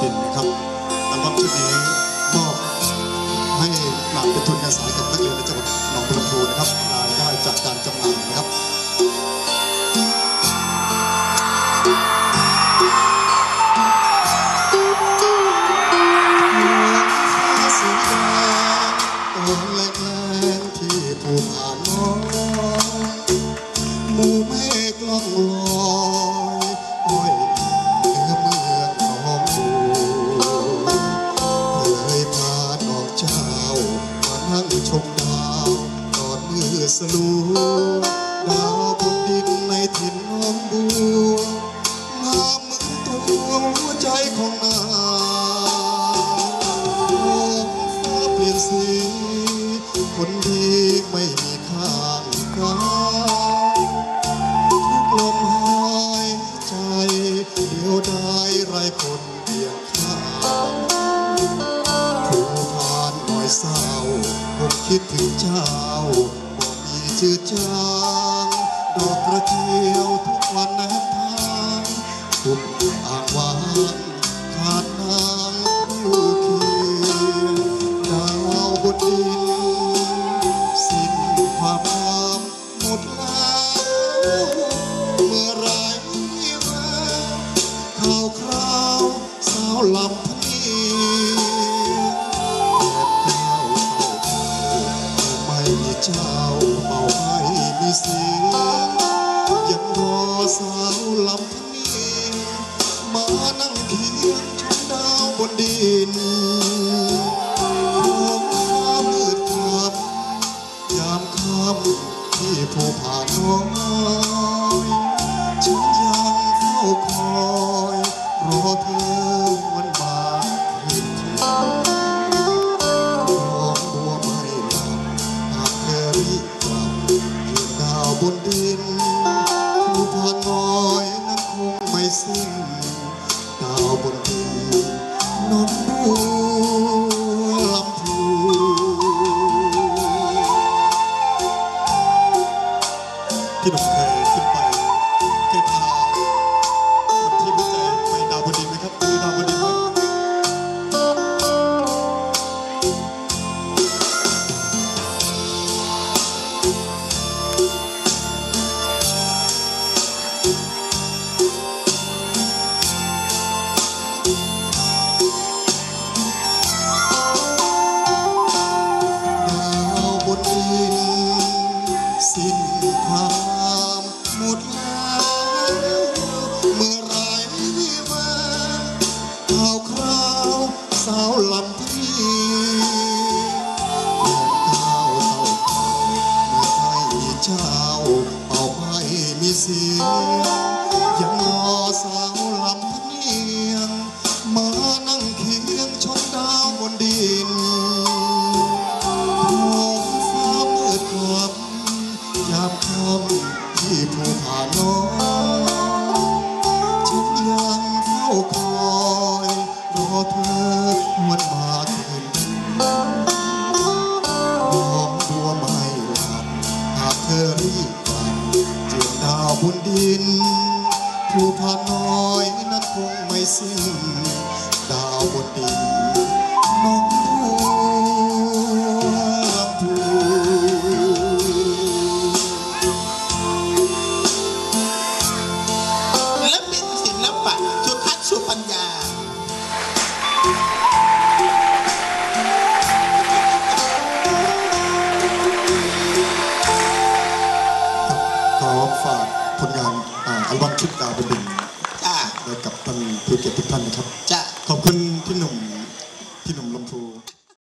ทินนะครับอัลบั้มชุดนี้มอบให้หลักเป็นทุนการศึกษาแกับนักเรียนในจังหวัดหนองบัวลำพูนะครับรายได้จากการจำหน่ายนะครับผู้ผ่านน้อยหมู่เมฆล่องลอย งามเหมือนตัวหัวใจของนางท้องฟ้าเปลี่ยนสีคนดีไม่มีข้างกายทุกลมหายใจเดียวดายไร้คนเดียงข้างผู้ผ่านหน่อยเศร้าผมคิดถึงเจ้าบอกมีชื่อเจ้า ดอกกระเจียวทุกวันแนบทางทุกอ่างหวานขาดนางคู่เคียงดาวบนดิน สิ้นความงามหมดแล้ว เมื่อไรแววข่าวคราวสาวลำพีแอบเจ้าเศร้าเไม่มีเจ้า เสียยังรอสาวลำพนีมานั่งเคียงชมดาวบนดินท้องฟ้ามืดคำยามค่ำที่ผู้ผ่านน้อยฉันยังเฝ้าคอยรอเธอ ดินผู้ผ่านน้อยนั้นคงไม่สิ้นดาวบนดินน้องบัวลำพูพี่หนุ่มเคว อรีบกลับเจียงดาวบนดิน ผู้พาน้อยนั้นคงไม่สิ้น ผลงานอ่าอัลบั้มชุดดาวบนดินจ้าไว้กับท่านผู้เกียรติทุกท่านนะครับจ้าขอบคุณ